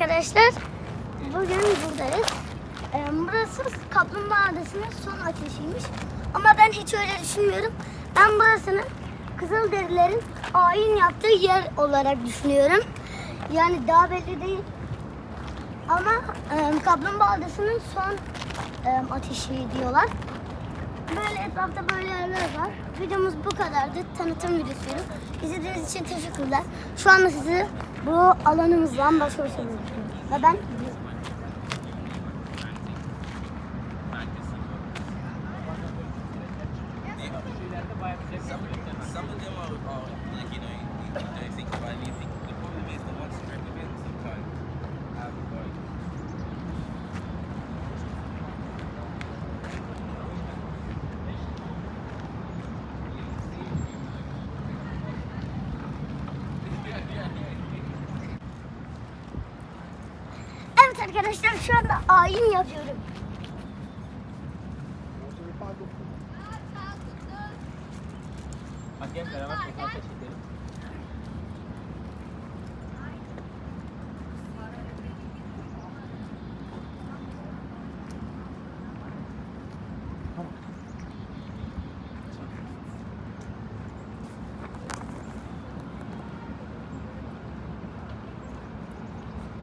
arkadaşlar. Bugün buradayız. Ee, burası Kaplumbağa Adası'nın son ateşiymiş. Ama ben hiç öyle düşünmüyorum. Ben burasını Kızılderililerin ayin yaptığı yer olarak düşünüyorum. Yani daha belli değil. Ama e, Kaplumbağa Adası'nın son e, ateşi diyorlar. Böyle etrafta böyle yerler var. Videomuz bu kadardı. Tanıtım videosuydu. İzlediğiniz için teşekkürler. Şu anda sizi bu alanımızdan baş başa bırakıyorum. Ve ben gidiyorum. Some Evet arkadaşlar şu anda ayin yapıyorum. Hakem beraber fotoğraf çekelim.